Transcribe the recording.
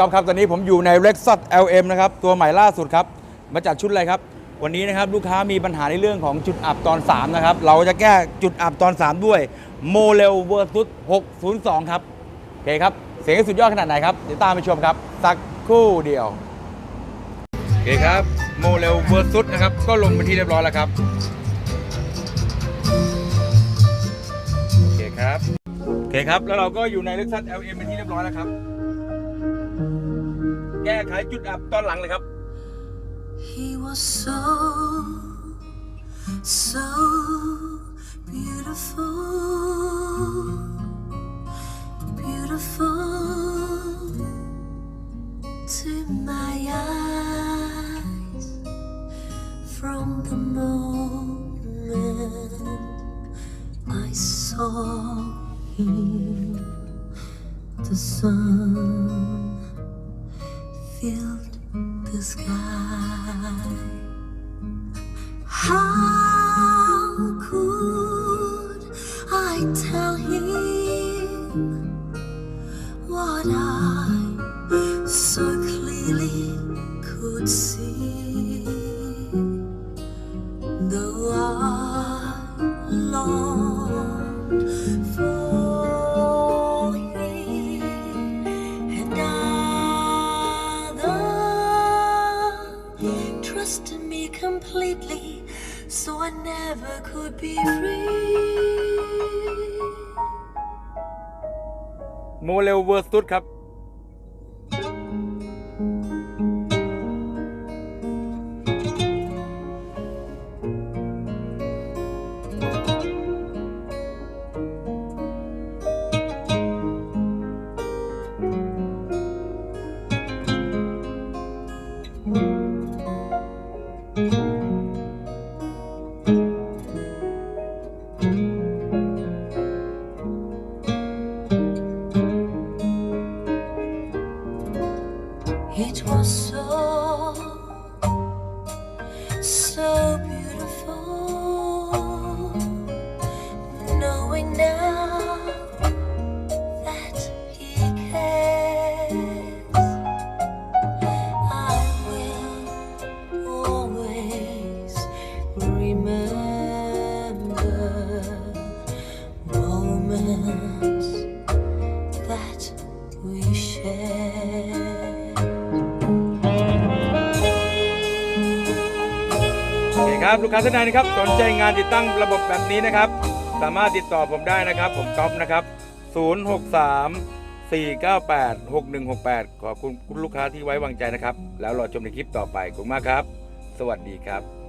ก๊อฟครับ ตอนนี้ผมอยู่ใน Lexus LM นะครับ ตัวใหม่ล่าสุดครับ มาจัดชุดอะไรครับ วันนี้นะครับลูกค้ามีปัญหาในเรื่องของจุดอับตอน 3 นะครับ เราจะแก้จุดอับตอน 3 ด้วย m o l e l Versus 602 ครับโอเคครับ เสียงสุดยอดขนาดไหนครับ เดี๋ยวตามไปชมครับ สักครู่เดียวโอเคครับโมเล Versus นะครับ ก็ลงเป็นที่เรียบร้อยแล้วครับโอเคครับโอเคครับ แล้วเราก็อยู่ใน Lexus LM เป็นที่เรียบร้อยแล้วครับ แก้ไขจุดอับตอนหลังเลยครับ He was so, so beautiful, beautiful to my eyes from the moment I saw him. The sun filled the sky. How could I tell him what I so clearly could see? Though I longed trusted me completely, so I never could be free. โมเล Versus ครับ It was so, โอเคครับลูกค้าท่านใดนะครับสนใจงานติดตั้งระบบแบบนี้นะครับ สามารถติดต่อผมได้นะครับ ผมก๊อฟนะครับ 063 498 6168 ขอบคุณคุณลูกค้าที่ไว้วางใจนะครับ แล้วรอชมในคลิปต่อไปขอบคุณมากครับ สวัสดีครับ